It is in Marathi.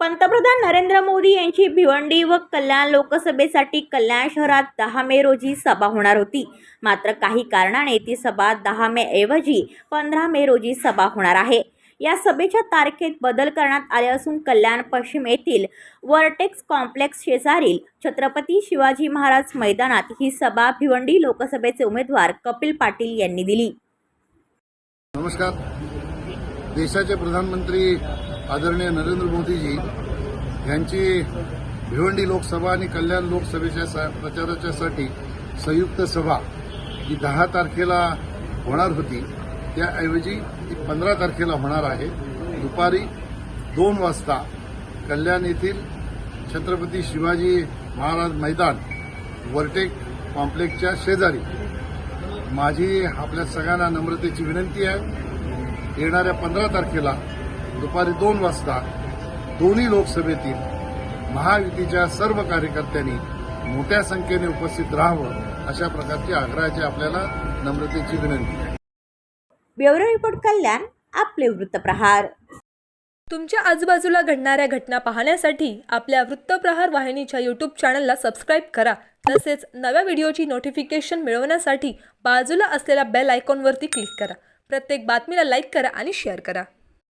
पंतप्रधान नरेंद्र मोदी यांची भिवंडी व कल्याण लोकसभेसाठी कल्याण शहरात दहा मे रोजी सभा होणार होती. मात्र काही कारणाने ती सभा दहा मे ऐवजी पंधरा मे रोजी सभा होणार आहे. या सभेच्या तारखेत बदल करण्यात आले असून कल्याण पश्चिम येथील वर्टेक्स कॉम्प्लेक्स शेजारील छत्रपती शिवाजी महाराज मैदानात ही सभा भिवंडी लोकसभेचे उमेदवार कपिल पाटील यांनी दिली. नमस्कार. देशाचे प्रधानमंत्री आदरणीय नरेंद्र मोदीजी यांची भिवंडी लोकसभा आणि कल्याण लोकसभेच्या सा- प्रचाराच्यासाठी संयुक्त सभा जी दहा तारखेला होणार होती त्याऐवजी ती पंधरा तारखेला होणार आहे. दुपारी दोन वाजता कल्याण येथील छत्रपती शिवाजी महाराज मैदान वर्टेक कॉम्प्लेक्सच्या शेजारी. माझी आपल्या सगळ्यांना नम्रतेची विनंती आहे. येणाऱ्या पंधरा तारखेला दुपारी दोन वाजता दोन्ही लोकसभेतील महायुतीच्या सर्व कार्यकर्त्यांनी मोठ्या संख्येने उपस्थित राहावं अशा प्रकारची आग्रहाची आपल्याला नम्रतेची विनंती. आहे ब्युरो रिपोर्ट कल्याण आपले वृत्तप्रहार तुमच्या आजूबाजूला घडणाऱ्या घटना पाहण्यासाठी आपल्या वृत्तप्रहार वाहिनीच्या यूट्यूब चॅनलला सबस्क्राईब करा. तसेच नव्या व्हिडिओची नोटिफिकेशन मिळवण्यासाठी बाजूला असलेल्या बेल आयकॉनवरती क्लिक करा. प्रत्येक बातमीला लाईक करा आणि शेअर करा.